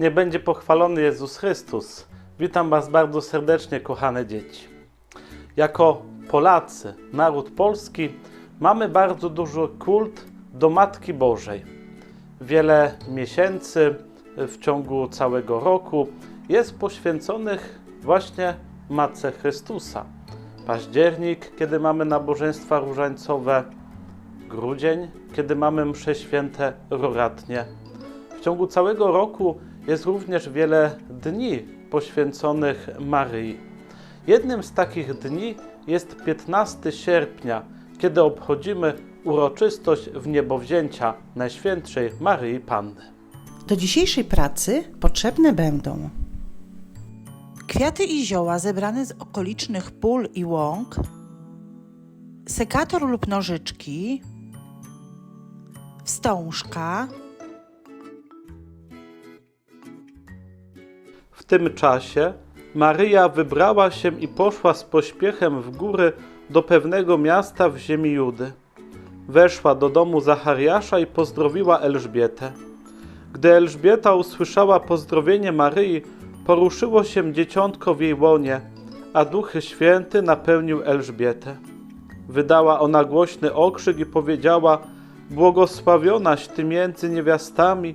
Nie będzie pochwalony Jezus Chrystus. Witam Was bardzo serdecznie, kochane dzieci. Jako Polacy, naród polski, mamy bardzo duży kult do Matki Bożej. Wiele miesięcy w ciągu całego roku jest poświęconych właśnie Matce Chrystusa. Październik, kiedy mamy nabożeństwa różańcowe, grudzień, kiedy mamy msze święte roratnie. W ciągu całego roku jest również wiele dni poświęconych Maryi. Jednym z takich dni jest 15 sierpnia, kiedy obchodzimy uroczystość wniebowzięcia Najświętszej Maryi Panny. Do dzisiejszej pracy potrzebne będą kwiaty i zioła zebrane z okolicznych pól i łąk, sekator lub nożyczki, wstążka, W tym czasie Maryja wybrała się i poszła z pośpiechem w góry do pewnego miasta w ziemi Judy. Weszła do domu Zachariasza i pozdrowiła Elżbietę. Gdy Elżbieta usłyszała pozdrowienie Maryi, poruszyło się dzieciątko w jej łonie, a Duch Święty napełnił Elżbietę. Wydała ona głośny okrzyk i powiedziała: Błogosławionaś ty między niewiastami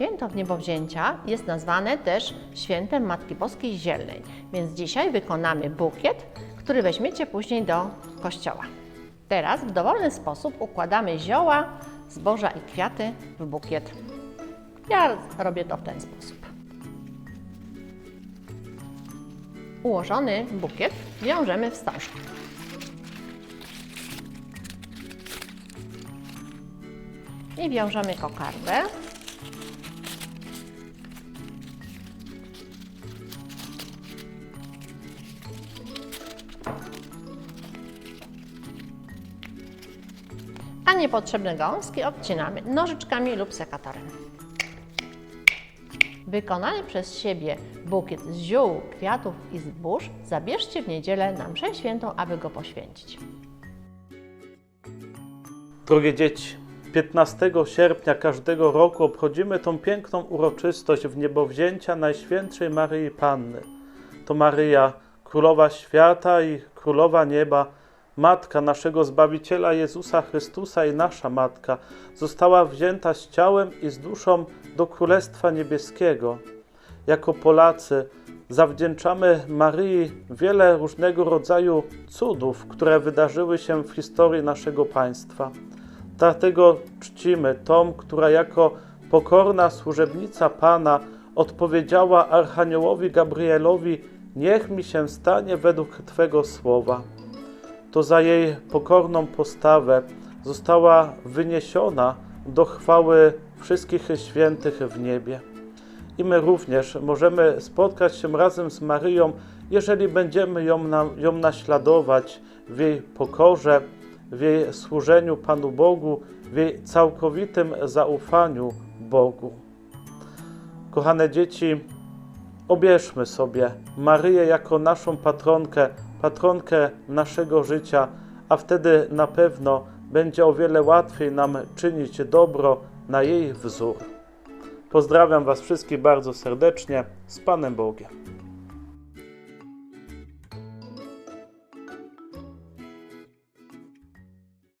Święto Wniebowzięcia jest nazwane też Świętem Matki Boskiej Zielnej, więc dzisiaj wykonamy bukiet, który weźmiecie później do kościoła. Teraz w dowolny sposób układamy zioła, zboża i kwiaty w bukiet. Ja robię to w ten sposób. Ułożony bukiet wiążemy wstążką. I wiążemy kokardę. A niepotrzebne gąski obcinamy nożyczkami lub sekatorem. Wykonany przez siebie bukiet z ziół, kwiatów i zbóż zabierzcie w niedzielę na mszę świętą, aby go poświęcić. Drogie dzieci, 15 sierpnia każdego roku obchodzimy tą piękną uroczystość wniebowzięcia Najświętszej Maryi Panny. To Maryja, Królowa Świata i Królowa Nieba, Matka naszego Zbawiciela Jezusa Chrystusa i nasza Matka, została wzięta z ciałem i z duszą do Królestwa Niebieskiego. Jako Polacy zawdzięczamy Maryi wiele różnego rodzaju cudów, które wydarzyły się w historii naszego państwa. Dlatego czcimy tą, która jako pokorna służebnica Pana odpowiedziała Archaniołowi Gabrielowi: Niech mi się stanie według Twego słowa. To za jej pokorną postawę została wyniesiona do chwały wszystkich świętych w niebie. I my również możemy spotkać się razem z Maryją, jeżeli będziemy ją, na, ją naśladować w jej pokorze, w jej służeniu Panu Bogu, w jej całkowitym zaufaniu Bogu. Kochane dzieci, obierzmy sobie Maryję jako naszą patronkę, patronkę naszego życia, a wtedy na pewno będzie o wiele łatwiej nam czynić dobro na jej wzór. Pozdrawiam Was wszystkich bardzo serdecznie z Panem Bogiem.